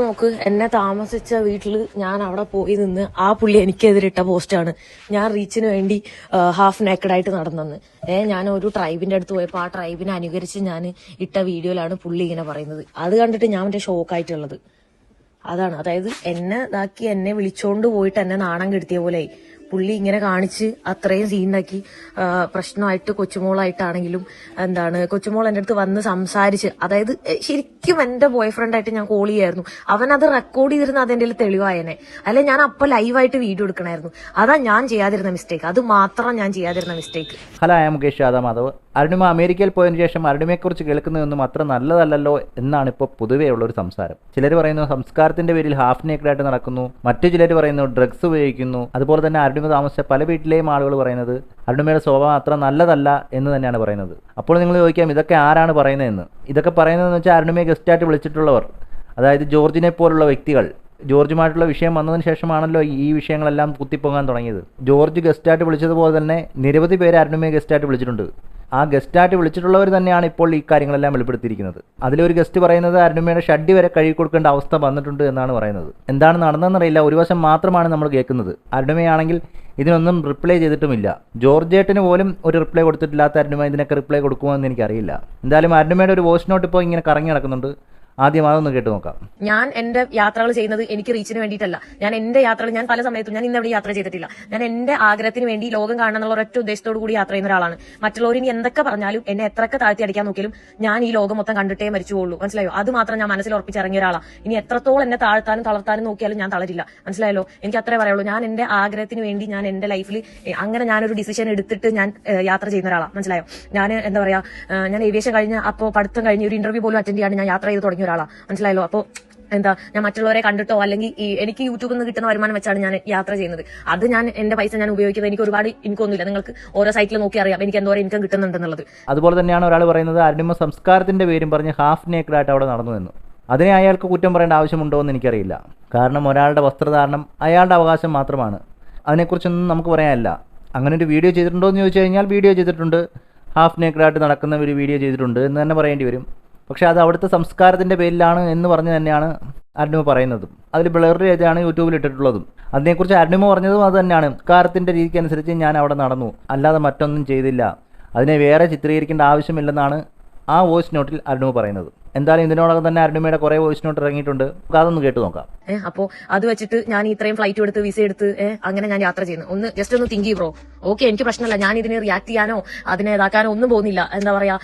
നോക്ക് എന്നെ താമസിച്ച വീട്ടിൽ ഞാൻ അവിടെ പോയി നിന്ന് ആ പുള്ളി എനിക്കെതിരിട്ട പോസ്റ്റാണ്. ഞാൻ റീച്ചിന് വേണ്ടി ഹാഫ് നേക്കഡായിട്ട് നടന്നെന്ന്. ഏ ഞാൻ ഒരു ട്രൈബിന്റെ അടുത്ത് പോയപ്പോൾ ആ ട്രൈബിനെ അനുകരിച്ച് ഞാൻ ഇട്ട വീഡിയോയിലാണ് പുള്ളി ഇങ്ങനെ പറയുന്നത്. അത് കണ്ടിട്ട് ഞാൻ മറ്റേ ഷോക്കായിട്ടുള്ളത് അതാണ്. അതായത് എന്നെ ഇതാക്കി എന്നെ വിളിച്ചോണ്ട് പോയിട്ട് എന്നെ നാണം കെടുത്തിയ പോലെ പുള്ളി ഇങ്ങനെ കാണിച്ച് അത്രയും സീനാക്കി പ്രശ്നമായിട്ട് കൊച്ചുമോളായിട്ടാണെങ്കിലും എന്താണ് കൊച്ചുമോൾ എന്റെ അടുത്ത് വന്ന് സംസാരിച്ച് അതായത് ശരിക്കും എന്റെ ബോയ് ഫ്രണ്ടായിട്ട് ഞാൻ കോൾ ചെയ്യായിരുന്നു. അവൻ അത് റെക്കോർഡ് ചെയ്തിരുന്ന അതിന്റെ തെളിവായനെ. അല്ലെ ഞാൻ അപ്പൊ ലൈവായിട്ട് വീഡിയോ എടുക്കണമായിരുന്നു. അതാ ഞാൻ ചെയ്യാതിരുന്ന മിസ്റ്റേക്ക് അത് മാത്രം ഞാൻ ചെയ്യാതിരുന്ന മിസ്റ്റേക്ക് ഹലോ മുകേഷ് യാദവ് മാധവ് അരുണിമ അമേരിക്കയിൽ പോയതിന് ശേഷം അരുണിമയെക്കുറിച്ച് കേൾക്കുന്നതൊന്നും അത്ര നല്ലതല്ലല്ലോ എന്നാണ് ഇപ്പോൾ പൊതുവേ ഉള്ളൊരു സംസാരം. ചിലർ പറയുന്നു സംസ്കാരത്തിന്റെ പേരിൽ ഹാഫ് നേക്കഡായിട്ട് നടക്കുന്നു. മറ്റു ചിലർ പറയുന്നു ഡ്രഗ്സ് ഉപയോഗിക്കുന്നു. അതുപോലെ തന്നെ അരുണിമ താമസിച്ച പല വീട്ടിലെയും ആളുകൾ പറയുന്നത് അരുണിമയുടെ സ്വഭാവം അത്ര നല്ലതല്ല എന്ന് തന്നെയാണ് പറയുന്നത്. അപ്പോൾ നിങ്ങൾ ചോദിക്കാം ഇതൊക്കെ ആരാണ് പറയുന്നതെന്ന്? ഇതൊക്കെ പറയുന്നതെന്ന് വെച്ചാൽ അരുണിമയെ ഗസ്റ്റായിട്ട് വിളിച്ചിട്ടുള്ളവർ അതായത് ജോർജിനെ പോലുള്ള വ്യക്തികൾ. ജോർജുമായിട്ടുള്ള വിഷയം വന്നതിന് ശേഷമാണല്ലോ ഈ വിഷയങ്ങളെല്ലാം കുത്തിപ്പൊങ്ങാൻ തുടങ്ങിയത്. ജോർജ് ഗസ്റ്റായിട്ട് വിളിച്ചതുപോലെ തന്നെ നിരവധി പേര് അരുണിമയെ ഗസ്റ്റായിട്ട് വിളിച്ചിട്ടുണ്ട്. ആ ഗസ്റ്റായിട്ട് വിളിച്ചിട്ടുള്ളവർ തന്നെയാണ് ഇപ്പോൾ ഈ കാര്യങ്ങളെല്ലാം വെളിപ്പെടുത്തിയിരിക്കുന്നത്. അതിലൊരു ഗസ്റ്റ് പറയുന്നത് അരുണിമയുടെ ഷഡ്ഡി വരെ കഴുകി കൊടുക്കേണ്ട അവസ്ഥ വന്നിട്ടുണ്ട് എന്നാണ് പറയുന്നത്. എന്താണ് നടന്നതെന്നറിയില്ല. ഒരു വശം മാത്രമാണ് നമ്മൾ കേൾക്കുന്നത്. അരുണിമയാണെങ്കിൽ ഇതിനൊന്നും റിപ്ലൈ ചെയ്തിട്ടുമില്ല. ജോർജേട്ടിന് പോലും ഒരു റിപ്ലൈ കൊടുത്തിട്ടില്ലാത്ത അരുണിമ ഇതിനൊക്കെ റിപ്ലൈ കൊടുക്കുമോ എന്ന് എനിക്കറിയില്ല. എന്തായാലും അരുണിമയുടെ ഒരു വോയിസ് നോട്ട് ഇപ്പോൾ ഇങ്ങനെ കറങ്ങി നടക്കുന്നുണ്ട്. ആദ്യം അതൊന്ന് കേട്ട് നോക്കാം. ഞാൻ എന്റെ യാത്രകൾ ചെയ്യുന്നത് എനിക്ക് റീച്ചിന് വേണ്ടിയിട്ടല്ല. ഞാൻ എന്റെ യാത്രകൾ ഞാൻ പല സമയത്തും ഞാൻ ഇന്നെവിടെ യാത്ര ചെയ്തിട്ടില്ല. ഞാൻ എന്റെ ആഗ്രഹത്തിന് വേണ്ടി ലോകം കാണണം എന്നുള്ള ഒരൊറ്റ ഉദ്ദേശത്തോടു കൂടി യാത്ര ചെയ്യുന്ന ഒരാളാണ്. മറ്റുള്ളവർ ഇനി എന്തൊക്കെ പറഞ്ഞാലും എന്നെ എത്രയൊക്കെ താഴ്ത്തി അടിക്കാൻ നോക്കിയാലും ഞാൻ ഈ ലോകം മൊത്തം കണ്ടിട്ടേ മരിച്ചു പോകുള്ളൂ മനസ്സിലായോ? അത് മാത്രം ഞാൻ മനസ്സിൽ ഉറപ്പിച്ചിറങ്ങിയ ഒരാളാണ് ഇനി എത്രത്തോളം എന്നെ താഴ്ത്താനും തളർത്താനും നോക്കിയാലും ഞാൻ തളരില്ല. മനസ്സിലായല്ലോ? എനിക്ക് അത്രേ പറയുള്ളൂ ഞാൻ എന്റെ ആഗ്രഹത്തിന് വേണ്ടി ഞാൻ എന്റെ ലൈഫിൽ അങ്ങനെ ഞാനൊരു ഡിസിഷൻ എടുത്തിട്ട് ഞാൻ യാത്ര ചെയ്യുന്ന ഒരാളാണ് മനസ്സിലായോ? ഞാൻ എന്താ പറയാ ഞാൻ ഏവിയേഷൻ കഴിഞ്ഞ അപ്പോൾ പഠിത്തം കഴിഞ്ഞ ഒരു ഇന്റർവ്യൂ പോലും അറ്റൻഡ് ചെയ്യാണ്ട് ഞാൻ യാത്ര ചെയ്ത് ഒരാളാണ് മനസ്സിലായല്ലോ? അപ്പോൾ എന്താ ഞാൻ മറ്റുള്ളവരെ കണ്ടിട്ടോ? അല്ലെങ്കിൽ ഈ എനിക്ക് യൂട്യൂബിൽ നിന്ന് കിട്ടുന്ന വരുമാനം വെച്ചാണ് ഞാൻ യാത്ര ചെയ്യുന്നത്. അത് ഞാൻ എന്റെ പൈസ ഞാൻ ഉപയോഗിക്കുന്നത് എനിക്ക് ഒരുപാട് ഇൻകം ഒന്നുമില്ല. നിങ്ങൾക്ക് ഓരോ സൈറ്റിൽ നോക്കി അറിയാം. എനിക്ക് എന്തോരം ഇൻകം കിട്ടുന്നുണ്ടെന്നുള്ളത് അതുപോലെ തന്നെയാണ് ഒരാൾ പറയുന്നത് അരുണിമ സംസ്കാരത്തിന്റെ പേരും പറഞ്ഞ് ഹാഫ് നേക്കഡായിട്ട് അവിടെ നടന്നു എന്ന് അതിനെ അയാൾക്ക് കുറ്റം പറയേണ്ട ആവശ്യമുണ്ടോ എന്ന് എനിക്കറിയില്ല. കാരണം ഒരാളുടെ വസ്ത്രധാരണം അയാളുടെ അവകാശം മാത്രമാണ്. അതിനെക്കുറിച്ചൊന്നും നമുക്ക് പറയാനില്ല. അങ്ങനെ ഒരു വീഡിയോ ചെയ്തിട്ടുണ്ടോ എന്ന് ചോദിച്ചു കഴിഞ്ഞാൽ വീഡിയോ ചെയ്തിട്ടുണ്ട്. ഹാഫ് നേക്കഡായിട്ട് നടക്കുന്ന ഒരു വീഡിയോ ചെയ്തിട്ടുണ്ട് എന്ന് തന്നെ പറയേണ്ടി വരും. പക്ഷേ അത് അവിടുത്തെ സംസ്കാരത്തിന്റെ പേരിലാണ് എന്ന് പറഞ്ഞ് തന്നെയാണ് അരുണിമ പറയുന്നതും. അതിൽ ബ്ലർ ചെയ്താണ് യൂട്യൂബിൽ ഇട്ടിട്ടുള്ളതും. അതിനെക്കുറിച്ച് അരുണിമ പറഞ്ഞതും അത് തന്നെയാണ്. സംസ്കാരത്തിന്റെ രീതിക്കനുസരിച്ച് ഞാൻ അവിടെ നടന്നു. അല്ലാതെ മറ്റൊന്നും ചെയ്തില്ല. അതിനെ വേറെ ചിത്രീകരിക്കേണ്ട ആവശ്യമില്ലെന്നാണ് ആ വോയിസ് നോട്ടിൽ അരുണിമ പറയുന്നത്. എന്തായാലും ഇതിനോടകം തന്നെ അരുണിമയുടെ കുറെ വോയിസ് നോട്ട് ഇറങ്ങിയിട്ടുണ്ട്. നമുക്ക് അതൊന്ന് കേട്ട് നോക്കാം. അപ്പോ അത് വെച്ചിട്ട് ഞാൻ ഇത്രയും ഫ്ലൈറ്റ് എടുത്ത് വിസ എടുത്ത് അങ്ങനെ ഞാൻ യാത്ര ചെയ്യുന്നു. ഒന്ന് ജസ്റ്റ് ഒന്ന് തിങ്ക് ബ്രോ ഓക്കെ എനിക്ക് പ്രശ്നമല്ല. ഞാൻ ഇതിനെ റിയാക്ട് ചെയ്യാനോ അതിനെ ഇതാക്കാനോ ഒന്നും പോകുന്നില്ല. എന്താ പറയാ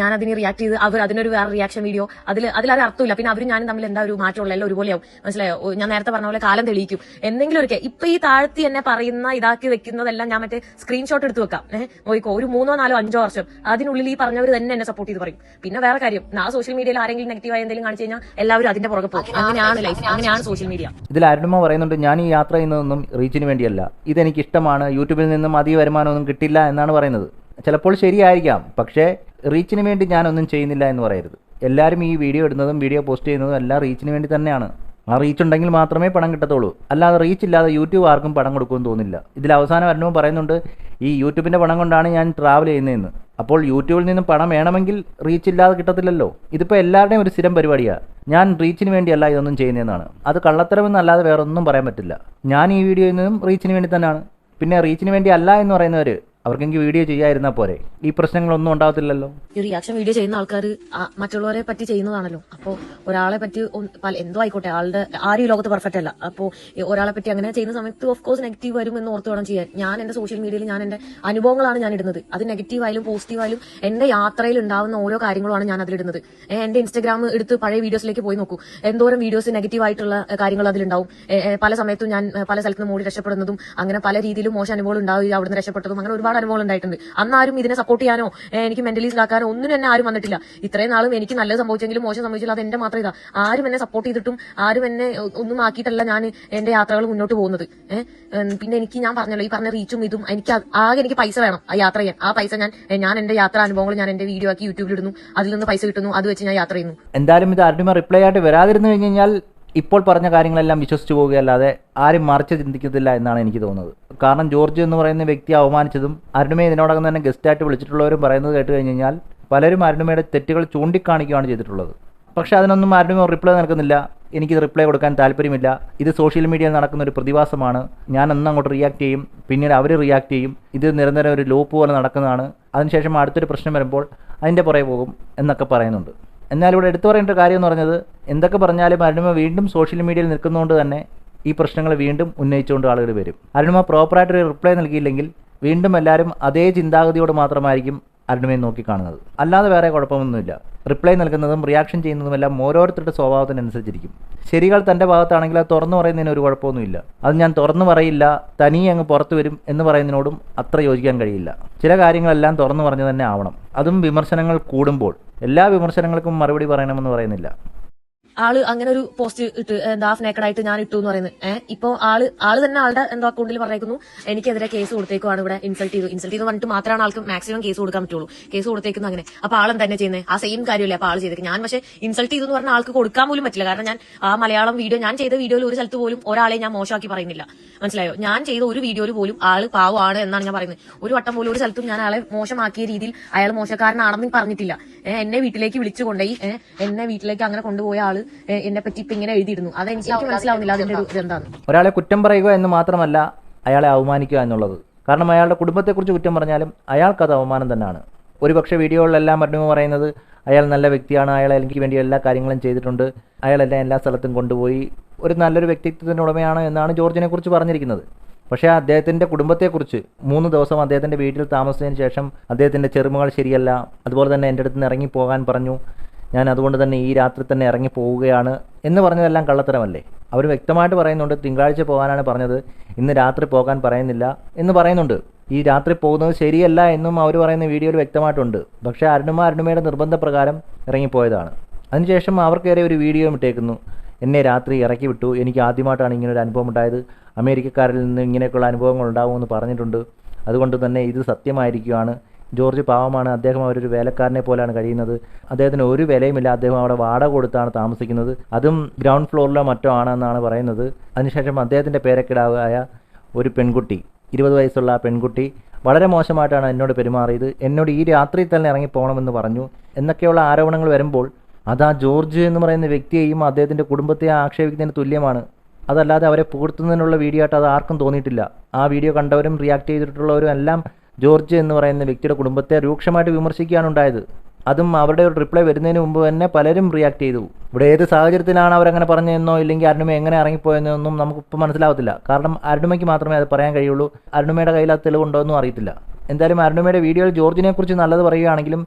ഞാൻ അതിനെ റിയാക്ട് ചെയ്ത് അവർ അതിനൊരു വേറെ റിയാക്ഷൻ വീഡിയോ അതിൽ അതിലത് അർത്ഥമില്ല. പിന്നെ അവരും ഞാനും തമ്മിൽ എന്താ ഒരു മാറ്റമുള്ള എല്ലാം ഒരുപോലെയാവും. മനസ്സിലായോ? ഞാൻ നേരത്തെ പറഞ്ഞ പോലെ കാലം തെളിയിക്കും. എന്തെങ്കിലും ഒരു ഇപ്പൊ ഈ താഴ്ത്തി എന്നെ പറയുന്ന ഇതാക്കി വെക്കുന്നതെല്ലാം ഞാൻ മറ്റേ സ്ക്രീൻഷോട്ട് എടുത്ത് വെക്കാം. ഏഹ് ഒരു മൂന്നോ നാലോ അഞ്ചോ വർഷം അതിനുള്ളിൽ ഈ പറഞ്ഞവർ തന്നെ എന്നെ സപ്പോർട്ട് ചെയ്ത് പറയും. പിന്നെ വേറെ കാര്യം ആ സോഷ്യൽ മീഡിയയിൽ ആരെങ്കിലും നെഗറ്റീവായി എന്തെങ്കിലും കാണിച്ചു കഴിഞ്ഞാൽ എല്ലാവരും അതിന്റെ പുറകെ പോകും. അങ്ങനെയാണ് ലൈഫ് അങ്ങനെയാണ് സോഷ്യൽ മീഡിയ ഇതിൽ അരുണിമ പറയുന്നുണ്ട് ഞാൻ ഈ യാത്ര ചെയ്യുന്നതൊന്നും റീച്ചിന് വേണ്ടിയല്ല. ഇതെനിക്ക് ഇഷ്ടമാണ് യൂട്യൂബിൽ നിന്നും അധിക വരുമാനമൊന്നും കിട്ടില്ല എന്നാണ് പറയുന്നത്. ചിലപ്പോൾ ശരിയായിരിക്കാം പക്ഷേ റീച്ചിന് വേണ്ടി ഞാനൊന്നും ചെയ്യുന്നില്ല എന്ന് പറയരുത്. എല്ലാവരും ഈ വീഡിയോ ഇടുന്നതും വീഡിയോ പോസ്റ്റ് ചെയ്യുന്നതും എല്ലാം റീച്ചിന് വേണ്ടി തന്നെയാണ്. ആ റീച്ച് ഉണ്ടെങ്കിൽ മാത്രമേ പണം കിട്ടത്തുള്ളൂ. അല്ലാതെ റീച്ച് ഇല്ലാതെ യൂട്യൂബ് ആർക്കും പണം കൊടുക്കുമെന്ന് തോന്നില്ല. ഇതിൽ അവസാനം അരുണവും പറയുന്നുണ്ട് ഈ യൂട്യൂബിന്റെ പണം കൊണ്ടാണ് ഞാൻ ട്രാവൽ ചെയ്യുന്നതെന്ന്. അപ്പോൾ യൂട്യൂബിൽ നിന്നും പണം വേണമെങ്കിൽ റീച്ച് ഇല്ലാതെ കിട്ടത്തില്ലല്ലോ. ഇതിപ്പോൾ എല്ലാവരുടെയും ഒരു സ്ഥിരം പരിപാടിയാണ് ഞാൻ റീച്ചിന് വേണ്ടിയല്ല ഇതൊന്നും ചെയ്യുന്നതെന്നാണ്. അത് കള്ളത്തരമെന്നല്ലാതെ വേറെ ഒന്നും പറയാൻ പറ്റില്ല. ഞാൻ ഈ വീഡിയോയിൽ നിന്നും റീച്ചിന് വേണ്ടി തന്നെയാണ്. പിന്നെ റീച്ചിന് വേണ്ടി അല്ല എന്ന് പറയുന്നവർ അവർക്കെങ്കിൽ വീഡിയോ ചെയ്യാതിരുന്നാൽ പോരെ. ഈ പ്രശ്നങ്ങളൊന്നും ഉണ്ടാകത്തില്ലല്ലോ. ഈ റിയാക്ഷൻ വീഡിയോ ചെയ്യുന്ന ആൾക്കാർ മറ്റുള്ളവരെ പറ്റി ചെയ്യുന്നതാണല്ലോ. അപ്പോൾ ഒരാളെ പറ്റി എന്തോ ആയിക്കോട്ടെ ആളുടെ ആരും ഈ ലോകത്ത് പെർഫെക്റ്റ് അല്ല. അപ്പോൾ ഒരാളെ പറ്റി അങ്ങനെ ചെയ്യുന്ന സമയത്ത് ഓഫ് കോഴ്സ് നെഗറ്റീവ് വരും എന്ന് ഓർത്ത് വേണം ചെയ്യാൻ. ഞാൻ എന്റെ സോഷ്യൽ മീഡിയയിൽ ഞാൻ എന്റെ അനുഭവങ്ങളാണ് ഞാൻ ഇടുന്നത്. അത് നെഗറ്റീവ് ആയാലും പോസിറ്റീവ് ആയാലും എന്റെ യാത്രയിൽ ഉണ്ടാവുന്ന ഓരോ കാര്യങ്ങളുമാണ് ഞാൻ അതിലിടുന്നത് എന്റെ ഇൻസ്റ്റാഗ്രാം എടുത്ത് പഴയ വീഡിയോസിലേക്ക് പോയി നോക്കൂ. എന്തോരം വീഡിയോസ് നെഗറ്റീവ് ആയിട്ടുള്ള കാര്യങ്ങൾ അതിലുണ്ടാവും പല സമയത്തും ഞാൻ പല സ്ഥലത്ത് നിന്ന് മൂടി രക്ഷപ്പെടുന്നതും അങ്ങനെ പല രീതിയിലും മോശം അനുഭവം ഉണ്ടാവുകയും അവിടുന്ന് രക്ഷപ്പെട്ടതും അങ്ങനെ ഒരുപാട് അനുഭവങ്ങൾ ഉണ്ടായിട്ടുണ്ട് അന്ന് ആരും ഇതിനെ സപ്പോർട്ട് ചെയ്യാനോ എനിക്ക് മെന്റലി ആക്കാനോ ഒന്നും എന്നെ ആരും വന്നിട്ടില്ല. ഇത്രയും നാളും എനിക്ക് നല്ലത് സംഭവിച്ചെങ്കിലും മോശം സംഭവിച്ചില്ല അത് എന്റെ മാത്രം ഇതാ. ആരും എന്നെ സപ്പോർട്ട് ചെയ്തിട്ടും ആരും എന്നെ ഒന്നും ആക്കിയിട്ടല്ല ഞാൻ എന്റെ യാത്രകൾ മുന്നോട്ട് പോകുന്നത്. പിന്നെ എനിക്ക് ഞാൻ പറഞ്ഞല്ലോ ഈ പറഞ്ഞ റീച്ചും ഇതും എനിക്ക് ആകെ എനിക്ക് പൈസ വേണം ആ യാത്ര ചെയ്യാൻ. ആ പൈസ ഞാൻ ഞാൻ എന്റെ യാത്ര അനുഭവങ്ങൾ ഞാൻ എന്റെ വീഡിയോ ആക്കി യൂട്യൂബിൽ ഇടുന്നു. അതിൽ നിന്ന് പൈസ കിട്ടുന്നു അത് വെച്ച് ഞാൻ യാത്ര ചെയ്യുന്നു. എന്തായാലും ഇത് അരുണിമ റിപ്ലൈ ആയിട്ട് വരാതിരുന്നു കഴിഞ്ഞ് കഴിഞ്ഞാൽ ഇപ്പോൾ പറഞ്ഞ കാര്യങ്ങളെല്ലാം വിശ്വസിച്ചു പോവുകയല്ലാതെ ആരും മറിച്ച് ചിന്തിക്കത്തില്ല എന്നാണ് എനിക്ക് തോന്നുന്നത്. കാരണം ജോർജ് എന്ന് പറയുന്ന വ്യക്തിയെ അവമാനിച്ചതും അരുണിമയെ ഇതിനോടകം തന്നെ ഗസ്റ്റായിട്ട് വിളിച്ചിട്ടുള്ളവരും പറയുന്നത് കേട്ട് കഴിഞ്ഞ് കഴിഞ്ഞാൽ പലരും അരുണിമയുടെ തെറ്റുകൾ ചൂണ്ടിക്കാണിക്കുകയാണ് ചെയ്തിട്ടുള്ളത്. പക്ഷേ അതിനൊന്നും അരുണിമ റിപ്ലൈ നൽകുന്നില്ല. എനിക്ക് റിപ്ലൈ കൊടുക്കാൻ താല്പര്യമില്ല. ഇത് സോഷ്യൽ മീഡിയയിൽ നടക്കുന്ന ഒരു പ്രതിഭാസമാണ്. ഞാൻ അന്ന് അങ്ങോട്ട് റിയാക്ട് ചെയ്യും. പിന്നീട് അവർ റിയാക്ട് ചെയ്യും. ഇത് നിരന്തരം ഒരു ലോപ്പ് പോലെ നടക്കുന്നതാണ്. അതിനുശേഷം അടുത്തൊരു പ്രശ്നം വരുമ്പോൾ അതിന്റെ പുറകെ പോകും എന്നൊക്കെ പറയുന്നുണ്ട്. എന്നാൽ ഇവിടെ എടുത്തു പറയേണ്ട കാര്യം എന്ന് പറഞ്ഞത് എന്തൊക്കെ പറഞ്ഞാലും അരുണിമ വീണ്ടും സോഷ്യൽ മീഡിയയിൽ നിൽക്കുന്നതുകൊണ്ട് തന്നെ ഈ പ്രശ്നങ്ങൾ വീണ്ടും ഉന്നയിച്ചുകൊണ്ട് ആളുകൾ വരും. അരുണിമ പ്രോപ്പറായിട്ടൊരു റിപ്ലൈ നൽകിയില്ലെങ്കിൽ വീണ്ടും എല്ലാവരും അതേ ചിന്താഗതിയോട് മാത്രമായിരിക്കും അരുണിമയെ നോക്കിക്കാണുന്നത് അല്ലാതെ വേറെ കുഴപ്പമൊന്നുമില്ല. റിപ്ലൈ നൽകുന്നതും റിയാക്ഷൻ ചെയ്യുന്നതുമെല്ലാം ഓരോരുത്തരുടെ സ്വഭാവത്തിനനുസരിച്ചിരിക്കും. ശരികൾ തന്റെ ഭാഗത്താണെങ്കിൽ അത് തുറന്നു പറയുന്നതിന് ഒരു കുഴപ്പമൊന്നുമില്ല. അത് ഞാൻ തുറന്നു പറയില്ല തനിയെ അങ്ങ് പുറത്തു വരും എന്ന് പറയുന്നതിനോടും അത്ര യോജിക്കാൻ കഴിയില്ല. ചില കാര്യങ്ങളെല്ലാം തുറന്നു പറഞ്ഞു തന്നെ ആവണം. അതും വിമർശനങ്ങൾ കൂടുമ്പോൾ. എല്ലാ വിമർശനങ്ങൾക്കും മറുപടി പറയണമെന്ന് പറയുന്നില്ല. ആൾ അങ്ങനെ ഒരു പോസ്റ്റ് ഇട്ട് എന്താ നേക്കഡ് ആയിട്ട് ഞാൻ ഇട്ടു എന്ന് പറയുന്നത്. ഏഹ് ഇപ്പൊ ആൾ ആൾ തന്നെ ആളുടെ എന്തോ അക്കൗണ്ടിൽ പറഞ്ഞേക്കുന്നു എനിക്കെതിരെ കേസ് കൊടുത്തേക്കുവാണ് ഇവിടെ ഇൻസൾട്ട് ചെയ്തു ഇൻസൾട്ട് ചെയ്ത് പറഞ്ഞിട്ട് മാത്രമാണ് ആൾക്ക് മാക്സിമം കേസ് കൊടുക്കാൻ പറ്റുള്ളൂ. കേസ് കൊടുത്തേക്കുന്നു അങ്ങനെ. അപ്പൊ ആളും തന്നെ ചെയ്യുന്നത് ആ സെയിം കാര്യമല്ലേ അപ്പൊ ആൾ ചെയ്തേക്ക് ഞാൻ പക്ഷേ ഇൻസൾട്ട് ചെയ്തു എന്ന് പറഞ്ഞ ആൾക്ക് കൊടുക്കാൻ പോലും പറ്റില്ല. കാരണം ഞാൻ ആ മലയാളം വീഡിയോ ഞാൻ ചെയ്ത വീഡിയോയിൽ ഒരു സ്ഥലത്ത് പോലും ഒരാളെ ഞാൻ മോശമാക്കി പറയുന്നില്ല. മനസ്സിലായോ? ഞാൻ ചെയ്ത ഒരു വീഡിയോയിൽ പോലും ആൾ പാവമാണ് എന്നാണ് ഞാൻ പറയുന്നത്. ഒരു വട്ടം പോലും ഒരു സ്ഥലത്തും ഞാൻ ആളെ മോശമാക്കിയ രീതിയിൽ അയാൾ മോശക്കാരനാണെന്ന് പറഞ്ഞിട്ടില്ല. എന്നെ വീട്ടിലേക്ക് വിളിച്ചു കൊണ്ടുപോയി. എന്നെ വീട്ടിലേക്ക് അങ്ങനെ കൊണ്ടുപോയ ആൾ എന്നെ പറ്റി ഇപ്പൊ ഇങ്ങനെ എഴുതിയിരുന്നു. അതെനിക്ക് എനിക്ക് എനിക്ക് മനസ്സിലാവുന്നില്ല അതിന്റെ ഒരു ഇതെന്താണ്. ഒരാളെ കുറ്റം പറയുക എന്ന് മാത്രമല്ല അയാളെ അവമാനിക്കുക എന്നുള്ളത്. കാരണം അയാളുടെ കുടുംബത്തെക്കുറിച്ച് കുറ്റം പറഞ്ഞാലും അയാൾക്കത് അവമാനം തന്നെയാണ്. ഒരുപക്ഷെ വീഡിയോകളിലെല്ലാം അരുണിമ പറയുന്നത് അയാൾ നല്ല വ്യക്തിയാണ് അയാൾ എനിക്ക് വേണ്ടി എല്ലാ കാര്യങ്ങളും ചെയ്തിട്ടുണ്ട് അയാളെല്ലാം എല്ലാ സ്ഥലത്തും കൊണ്ടുപോയി ഒരു നല്ലൊരു വ്യക്തിത്വത്തിന്റെ ഉടമയാണ് എന്നാണ് ജോർജിനെ കുറിച്ച് പറഞ്ഞിരിക്കുന്നത്. പക്ഷേ അദ്ദേഹത്തിന്റെ കുടുംബത്തെക്കുറിച്ച് മൂന്ന് ദിവസം അദ്ദേഹത്തിന്റെ വീട്ടിൽ താമസിച്ചതിന് ശേഷം അദ്ദേഹത്തിന്റെ ചെറുമകൾ ശരിയല്ല അതുപോലെ തന്നെ എന്റെ അടുത്ത് നിന്ന് ഇറങ്ങി പോകാൻ പറഞ്ഞു ഞാൻ അതുകൊണ്ട് തന്നെ ഈ രാത്രി തന്നെ ഇറങ്ങി പോവുകയാണ് എന്ന് പറഞ്ഞതെല്ലാം കള്ളത്തരമല്ലേ? അവർ വ്യക്തമായിട്ട് പറയുന്നുണ്ട് തിങ്കളാഴ്ച പോകാനാണ് പറഞ്ഞത് ഇന്ന് രാത്രി പോകാൻ പറയുന്നില്ല എന്ന് പറയുന്നുണ്ട്. ഈ രാത്രി പോകുന്നത് ശരിയല്ല എന്നും അവർ പറയുന്ന വീഡിയോയിൽ വ്യക്തമായിട്ടുണ്ട്. പക്ഷേ അരുണിമ അരുണിമയുടെ നിർബന്ധപ്രകാരം ഇറങ്ങിപ്പോയതാണ്. അതിനുശേഷം അവർക്കേറെ ഒരു വീഡിയോ ഇട്ടേക്കുന്നു. എന്നെ രാത്രി ഇറക്കി വിട്ടു. എനിക്ക് ആദ്യമായിട്ടാണ് ഇങ്ങനെ ഒരു അനുഭവം ഉണ്ടായത്. അമേരിക്കക്കാരിൽ നിന്ന് ഇങ്ങനെയൊക്കെയുള്ള അനുഭവങ്ങൾ ഉണ്ടാകുമെന്ന് പറഞ്ഞിട്ടുണ്ട്. അതുകൊണ്ട് തന്നെ ഇത് സത്യമായിരിക്കുകയാണ്. ജോർജ് പാവമാണ്. അദ്ദേഹം അവരൊരു വേലക്കാരനെ പോലെയാണ് കഴിയുന്നത്. അദ്ദേഹത്തിന് ഒരു വിലയുമില്ല. അദ്ദേഹം അവിടെ വാടക കൊടുത്താണ് താമസിക്കുന്നത്. അതും ഗ്രൗണ്ട് ഫ്ലോറിലോ മറ്റോ ആണെന്നാണ് പറയുന്നത്. അതിനുശേഷം അദ്ദേഹത്തിന്റെ പേരക്കിടാവായ ഒരു പെൺകുട്ടി ഇരുപത് വയസ്സുള്ള ആ പെൺകുട്ടി വളരെ മോശമായിട്ടാണ് എന്നോട് പെരുമാറിയത്. എന്നോട് ഈ രാത്രി തന്നെ ഇറങ്ങി പോകണമെന്ന് പറഞ്ഞു. എന്നൊക്കെയുള്ള ആരോപണങ്ങൾ വരുമ്പോൾ അത് ആ ജോർജ് എന്ന് പറയുന്ന വ്യക്തിയെയും അദ്ദേഹത്തിന്റെ കുടുംബത്തെ ആക്ഷേപിക്കുന്നതിന് തുല്യമാണ്. അതല്ലാതെ അവരെ പുകഴ്ത്തുന്നതിനുള്ള വീഡിയോ ആയിട്ട് അത് ആർക്കും തോന്നിയിട്ടില്ല. ആ വീഡിയോ കണ്ടവരും റിയാക്ട് ചെയ്തിട്ടുള്ളവരും എല്ലാം ജോർജ് എന്ന് പറയുന്ന വ്യക്തിയുടെ കുടുംബത്തെ രൂക്ഷമായിട്ട് വിമർശിക്കുകയാണ് ഉണ്ടായത് അതും അവരുടെ ഒരു റിപ്ലൈ വരുന്നതിന് മുമ്പ് തന്നെ പലരും റിയാക്ട് ചെയ്തു. ഇവിടെ ഏത് സാഹചര്യത്തിലാണ് അവരങ്ങനെ പറഞ്ഞതെന്നോ ഇല്ലെങ്കിൽ അരുണിമ എങ്ങനെ ഇറങ്ങിപ്പോയെന്നൊന്നും നമുക്ക് നമുക്കിപ്പോൾ മനസ്സിലാവത്തില്ല. കാരണം അരുണിമയ്ക്ക് മാത്രമേ അത് പറയാൻ കഴിയുള്ളൂ. അരുണിമയുടെ കയ്യിൽ അത് തെളിവുണ്ടോ എന്നും അറിയത്തില്ല. എന്തായാലും അരുണിമയുടെ വീഡിയോയിൽ ജോർജിനെ കുറിച്ച് നല്ലത് പറയുകയാണെങ്കിലും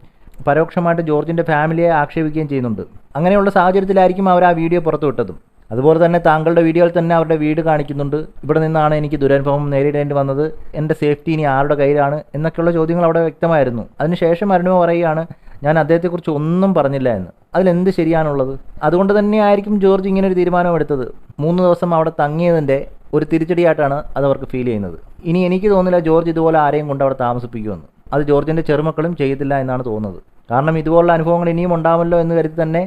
പരോക്ഷമായിട്ട് ജോർജിന്റെ ഫാമിലിയെ ആക്ഷേപിക്കുകയും ചെയ്യുന്നുണ്ട്. അങ്ങനെയുള്ള സാഹചര്യത്തിലായിരിക്കും അവർ ആ വീഡിയോ പുറത്തുവിട്ടതും അതുപോലെ തന്നെ താങ്കളുടെ വീഡിയോയിൽ തന്നെ അവരുടെ വീട് കാണിക്കുന്നുണ്ട്. ഇവിടെ നിന്നാണ് എനിക്ക് ദുരനുഭവം നേരിടേണ്ടി വന്നത്. എന്റെ സേഫ്റ്റി ഇനി ആരുടെ കയ്യിലാണ് എന്നൊക്കെയുള്ള ചോദ്യങ്ങൾ അവിടെ വ്യക്തമായിരുന്നു. അതിനുശേഷം അരുണിമ പറയുകയാണ് ഞാൻ അദ്ദേഹത്തെക്കുറിച്ച് ഒന്നും പറഞ്ഞില്ല എന്ന്. അതിലെന്ത് ശരിയാണുള്ളത്? അതുകൊണ്ട് തന്നെയായിരിക്കും ജോർജ് ഇങ്ങനെ ഒരു തീരുമാനം എടുത്തത്. മൂന്ന് ദിവസം അവിടെ തങ്ങിയതിന്റെ ഒരു തിരിച്ചടിയായിട്ടാണ് അത് അവർക്ക് ഫീൽ ചെയ്യുന്നത്. ഇനി എനിക്ക് തോന്നില്ല ജോർജ് ഇതുപോലെ ആരെയും കൊണ്ട് അവിടെ താമസിപ്പിക്കുമെന്ന്. അത് ജോർജിന്റെ ചെറുമക്കളും ചെയ്യത്തില്ല എന്നാണ് തോന്നുന്നത്. കാരണം ഇതുപോലുള്ള അനുഭവങ്ങൾ ഇനിയും ഉണ്ടാവുമല്ലോ എന്ന് കരുതി തന്നെ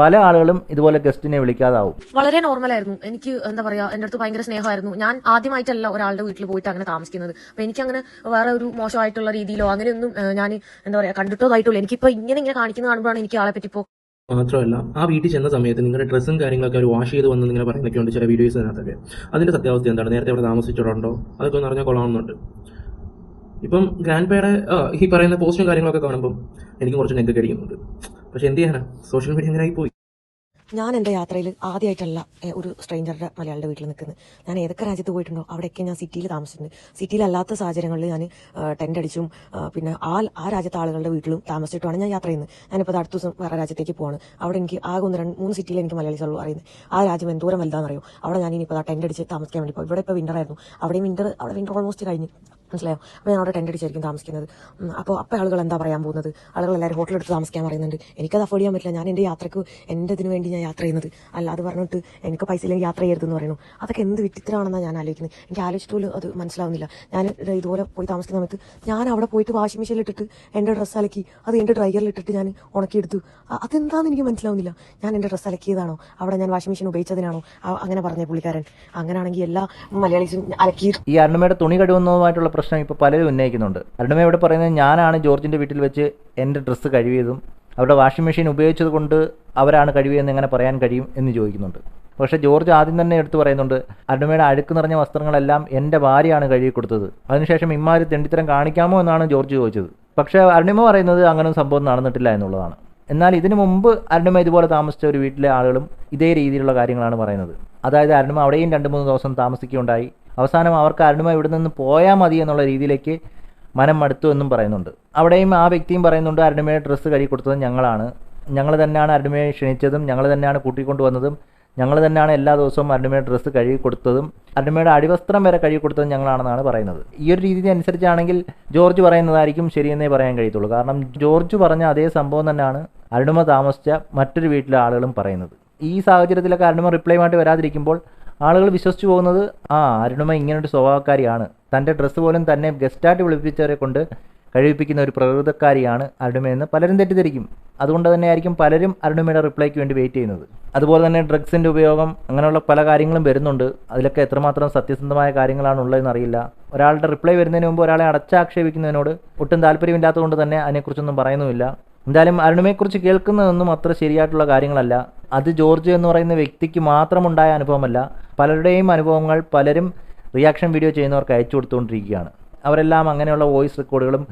പല ആളുകളും ഇതുപോലെ ഗസ്റ്റിനെ വിളിക്കാതാവും. വളരെ നോർമൽ ആയിരുന്നു. എനിക്ക് എന്താ പറയാ എന്റെ അടുത്ത് ഭയങ്കര സ്നേഹമായിരുന്നു. ഞാൻ ആദ്യമായിട്ടല്ല ഒരാളുടെ വീട്ടിൽ പോയിട്ട് അങ്ങനെ താമസിക്കുന്നത്. അപ്പൊ എനിക്ക് അങ്ങനെ വേറെ ഒരു മോശമായിട്ടുള്ള രീതിയിലോ അങ്ങനെയൊന്നും ഒന്നും ഞാൻ എന്താ പറയാ കണ്ടിട്ടോ ആയിട്ടുള്ളൂ എനിക്കിപ്പോ ഇങ്ങനെ ഇങ്ങനെ കാണിക്കുന്ന കാണുമ്പോഴാണ് എനിക്ക് ആളെ പറ്റി ഇപ്പോ മാത്രമല്ല ആ വീട്ടിൽ ചെന്ന സമയത്ത് നിങ്ങളുടെ ഡ്രസ്സും കാര്യങ്ങളൊക്കെ അവർ വാഷ് ചെയ്ത് വന്ന് ഇങ്ങനെ പറയുന്നൊക്കെ ഉണ്ട് ചില വീഡിയോസ് അതിനകത്തൊക്കെ അതിന്റെ സത്യാവസ്ഥ എന്താണ്? നേരത്തെ അവിടെ താമസിച്ചിട്ടുണ്ടോ അതൊക്കെ ഒന്ന് അറിഞ്ഞാൽ കൊള്ളാമെന്നുണ്ട് ഇപ്പം ഗ്രാൻഡ് പേയുടെ ഈ പറയുന്ന പോസ്റ്റും കാര്യങ്ങളൊക്കെ കാണുമ്പോൾ എനിക്ക് കുറച്ച് നെഗ് കടിക്കുന്നുണ്ട് പക്ഷെ എന്ത് ചെയ്യാനാ? സോഷ്യൽ മീഡിയ അങ്ങനെ പോയി ഞാൻ എന്റെ യാത്രയിൽ ആദ്യമായിട്ടല്ല ഒരു സ്ട്രെയിഞ്ചറുടെ മലയാളിയുടെ വീട്ടിൽ നിൽക്കുന്നത് ഞാൻ ഏതൊക്കെ രാജ്യത്ത് പോയിട്ടുണ്ടോ അവിടെയൊക്കെ ഞാൻ സിറ്റിയിൽ താമസിച്ചിട്ടുണ്ട്. സിറ്റിയിലല്ലാത്ത സാഹചര്യങ്ങളിൽ ഞാൻ ടെന്റ് അടിച്ചും പിന്നെ ആ ആ രാജ്യത്തെ ആളുകളുടെ വീട്ടിലും താമസിച്ചിട്ടുമാണ് ഞാൻ യാത്ര ചെയ്യുന്നത്. ഞാനിപ്പോൾ അടുത്ത ദിവസം വേറെ രാജ്യത്തേക്ക് പോവാണ്. അവിടെ എനിക്ക് ആകെ ഒന്ന് രണ്ട് മൂന്ന് സിറ്റിയിൽ എനിക്ക് മലയാളീസ് ഉള്ളൂ അറിയുന്നത് ആ രാജ്യം എന്തോരം വലുതാണെന്ന് അറിയോ അവിടെ ഞാൻ ഇനിയിപ്പോൾ ടെന്റ് അടിച്ച് താമസിക്കാൻ വേണ്ടി പോകും ഇവിടെ ഇപ്പോൾ വിന്റർ ആയിരുന്നു. അവിടെയും വിന്റർ അവിടെ വിന്റർ ഓൾമോസ്റ്റ് കഴിഞ്ഞു. മനസ്സിലായോ? അപ്പോൾ ഞാൻ അവിടെ ടെന്റ് അടിച്ചായിരിക്കും താമസിക്കുന്നത്. അപ്പോൾ അപ്പോൾ ആളുകൾ എന്താ പറയാൻ പോകുന്നത്? ആളുകൾ എല്ലാവരും ഹോട്ടലെടുത്ത് താമസിക്കാൻ പറയുന്നുണ്ട്. എനിക്കത് അഫോർഡ് ചെയ്യാൻ പറ്റില്ല. ഞാൻ എന്റെ യാത്രയ്ക്ക് എന്റെ ഇതിന് വേണ്ടി ഞാൻ യാത്ര ചെയ്യുന്നത്. അല്ലാതെ പറഞ്ഞിട്ട് എനിക്ക് പൈസ ഇല്ലെങ്കിൽ യാത്ര ചെയ്യരുതെന്ന് പറയുന്നു. അതൊക്കെ എന്ത് വിട്ടിത്തരാണെന്നാണ് ഞാൻ ആലോചിക്കുന്നത്. എനിക്ക് ആലോചിച്ചിട്ട് പോലും അത് മനസ്സിലാവുന്നില്ല. ഞാൻ ഇതുപോലെ പോയി താമസിക്കുന്ന സമയത്ത് ഞാൻ അവിടെ പോയിട്ട് വാഷിംഗ് മെഷീനിൽ ഇട്ടിട്ട് എന്റെ ഡ്രസ്സ് അലക്കി അത് എന്റെ ഡ്രൈയറിൽ ഇട്ടിട്ട് ഞാൻ ഉണക്കിയെടുത്തു. അതെന്താണെന്ന് എനിക്ക് മനസ്സിലാവുന്നില്ല. ഞാൻ എന്റെ ഡ്രസ്സ് അലക്കിയതാണോ? അവിടെ ഞാൻ വാഷിംഗ് മെഷീൻ ഉപയോഗിച്ചതിനാണോ? അങ്ങനെ പറഞ്ഞ പുള്ളിക്കാരൻ. അങ്ങനെയാണെങ്കിൽ എല്ലാ മലയാളീസും അലക്കി ഈ അരുണിമയുടെ തുണി കഴുകുന്നതുമായിട്ടുള്ള പ്രശ്നം ഇപ്പോൾ പലരും ഉന്നയിക്കുന്നുണ്ട്. അരുണിമ ഇവിടെ പറയുന്നത് ഞാനാണ് ജോർജിന്റെ വീട്ടിൽ വെച്ച് എന്റെ ഡ്രസ്സ് കഴുകിയതും അവരുടെ വാഷിംഗ് മെഷീൻ ഉപയോഗിച്ചത് കൊണ്ട് അവരാണ് കഴിവിയെന്ന് എങ്ങനെ പറയാൻ കഴിയും എന്ന് ചോദിക്കുന്നുണ്ട്. പക്ഷേ ജോർജ് ആദ്യം തന്നെ എടുത്തു പറയുന്നുണ്ട് അരുമയുടെ അഴുക്ക് നിറഞ്ഞ വസ്ത്രങ്ങളെല്ലാം എന്റെ ഭാര്യയാണ് കഴുകി കൊടുത്തത്. അതിനുശേഷം ഇമ്മാര് തെണ്ടിത്തരം കാണിക്കാമോ എന്നാണ് ജോർജ് ചോദിച്ചത്. പക്ഷേ അരുണിമ പറയുന്നത് അങ്ങനെ സംഭവം നടന്നിട്ടില്ല എന്നുള്ളതാണ്. എന്നാൽ ഇതിനു മുമ്പ് അരുണിമ ഇതുപോലെ താമസിച്ച ഒരു വീട്ടിലെ ആളുകളും ഇതേ രീതിയിലുള്ള കാര്യങ്ങളാണ് പറയുന്നത്. അതായത് അരുണിമ അവിടെയും രണ്ട് മൂന്ന് ദിവസം താമസിക്കുകയുണ്ടായി. അവസാനം അവർക്ക് അരുണിമ ഇവിടെ നിന്ന് പോയാൽ മതി എന്നുള്ള രീതിയിലേക്ക് മനം മടുത്തു എന്നും പറയുന്നുണ്ട്. അവിടെയും ആ വ്യക്തിയും പറയുന്നുണ്ട് അരുണിമയുടെ ഡ്രസ്സ് കഴുകി കൊടുത്തത് ഞങ്ങളാണ്. ഞങ്ങൾ തന്നെയാണ് അരുണിമയെ ക്ഷണിച്ചതും ഞങ്ങൾ തന്നെയാണ് കൂട്ടിക്കൊണ്ടുവന്നതും ഞങ്ങൾ തന്നെയാണ് എല്ലാ ദിവസവും അരുണിമയുടെ ഡ്രസ്സ് കഴുകി കൊടുത്തതും അരുണിമയുടെ അടിവസ്ത്രം വരെ കഴുകി കൊടുത്തതും ഞങ്ങളാണെന്നാണ് പറയുന്നത്. ഈ ഒരു രീതി അനുസരിച്ചാണെങ്കിൽ ജോർജ് പറയുന്നതായിരിക്കും ശരിയെന്നേ പറയാൻ കഴിയത്തുള്ളൂ. കാരണം ജോർജ് പറഞ്ഞ അതേ സംഭവം തന്നെയാണ് അരുണിമ താമസിച്ച മറ്റൊരു വീട്ടിലെ ആളുകളും പറയുന്നത്. ഈ സാഹചര്യത്തിലൊക്കെ അരുണിമ റിപ്ലൈയുമായിട്ട് വരാതിരിക്കുമ്പോൾ ആളുകൾ വിശ്വസിച്ചു പോകുന്നത് ആ അരുണിമ ഇങ്ങനൊരു സ്വഭാവക്കാരിയാണ്. തന്റെ ഡ്രസ്സ് പോലും തന്നെ ഗസ്റ്റായിട്ട് വിളിപ്പിച്ചവരെ കൊണ്ട് കഴിപ്പിക്കുന്ന ഒരു പ്രകൃതക്കാരിയാണ് അരുണിമയെന്ന് പലരും തെറ്റിദ്ധരിക്കും. അതുകൊണ്ട് തന്നെ ആയിരിക്കും പലരും അരുണിമയുടെ റിപ്ലൈക്ക് വേണ്ടി വെയിറ്റ് ചെയ്യുന്നത്. അതുപോലെ തന്നെ ഡ്രഗ്സിന്റെ ഉപയോഗം അങ്ങനെയുള്ള പല കാര്യങ്ങളും വരുന്നുണ്ട്. അതിലൊക്കെ എത്രമാത്രം സത്യസന്ധമായ കാര്യങ്ങളാണ് ഉള്ളതെന്ന് അറിയില്ല ഒരാളുടെ റിപ്ലൈ വരുന്നതിന് മുമ്പ് ഒരാളെ അടച്ചാക്ഷേപിക്കുന്നതിനോട് ഒട്ടും താല്പര്യമില്ലാത്തതുകൊണ്ട് തന്നെ അതിനെക്കുറിച്ചൊന്നും പറയുന്നുമില്ല. എന്തായാലും അരുണിമയെക്കുറിച്ച് കേൾക്കുന്നതൊന്നും അത്ര ശരിയായിട്ടുള്ള കാര്യങ്ങളല്ല. അത് ജോർജ് എന്ന് പറയുന്ന വ്യക്തിക്ക് മാത്രമുണ്ടായ അനുഭവമല്ല പലരുടെയും അനുഭവങ്ങൾ പലരും റിയാക്ഷൻ വീഡിയോ ചെയ്യുന്നവർക്ക് അയച്ചു കൊടുത്തുകൊണ്ടിരിക്കുകയാണ്. അവരെല്ലാം അങ്ങനെയുള്ള വോയിസ് റെക്കോർഡുകളും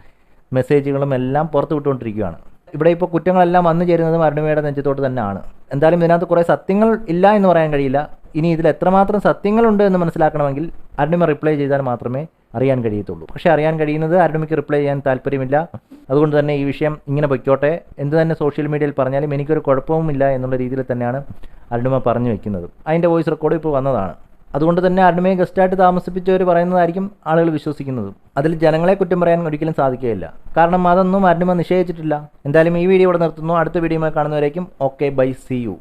മെസ്സേജുകളും എല്ലാം പുറത്തു വിട്ടുകൊണ്ടിരിക്കുകയാണ്. ഇവിടെ ഇപ്പോൾ കുറ്റങ്ങളെല്ലാം വന്നു ചേരുന്നതും അരുണിമയുടെ നെഞ്ചത്തോട്ട് തന്നെയാണ്. എന്തായാലും ഇതിനകത്ത് കുറേ സത്യങ്ങൾ ഇല്ല എന്ന് പറയാൻ കഴിയില്ല. ഇനി ഇതിൽ എത്രമാത്രം സത്യങ്ങളുണ്ട് എന്ന് മനസ്സിലാക്കണമെങ്കിൽ അരുണിമ റിപ്ലൈ ചെയ്താൽ മാത്രമേ അറിയാൻ കഴിയത്തുള്ളൂ. പക്ഷേ അറിയാൻ കഴിയുന്നത് അരുണിമയ്ക്ക് റിപ്ലൈ ചെയ്യാൻ താല്പര്യമില്ല. അതുകൊണ്ട് തന്നെ ഈ വിഷയം ഇങ്ങനെ പൊയ്ക്കോട്ടെ. എന്ത് തന്നെ സോഷ്യൽ മീഡിയയിൽ പറഞ്ഞാലും എനിക്കൊരു കുഴപ്പവുമില്ല എന്നുള്ള രീതിയിൽ തന്നെയാണ് അരുണിമ പറഞ്ഞു വെക്കുന്നത്. അതിന്റെ വോയിസ് റെക്കോർഡ് ഇപ്പോൾ വന്നതാണ്. അതുകൊണ്ട് തന്നെ അരുണിമയെ ഗസ്റ്റായിട്ട് താമസിപ്പിച്ചവർ പറയുന്നതായിരിക്കും ആളുകൾ വിശ്വസിക്കുന്നത്. അതിൽ ജനങ്ങളെ കുറ്റം പറയാൻ ഒരിക്കലും സാധിക്കുകയില്ല. കാരണം അതൊന്നും അരുണിമ നിഷേധിച്ചിട്ടില്ല എന്തായാലും ഈ വീഡിയോ ഇവിടെ നിർത്തുന്നു. അടുത്ത വീഡിയോയിൽ കാണുന്നവരേക്കും ഓക്കെ ബൈ സി യു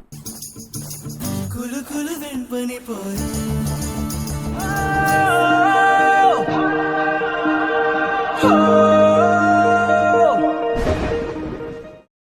പോലെ. Oh.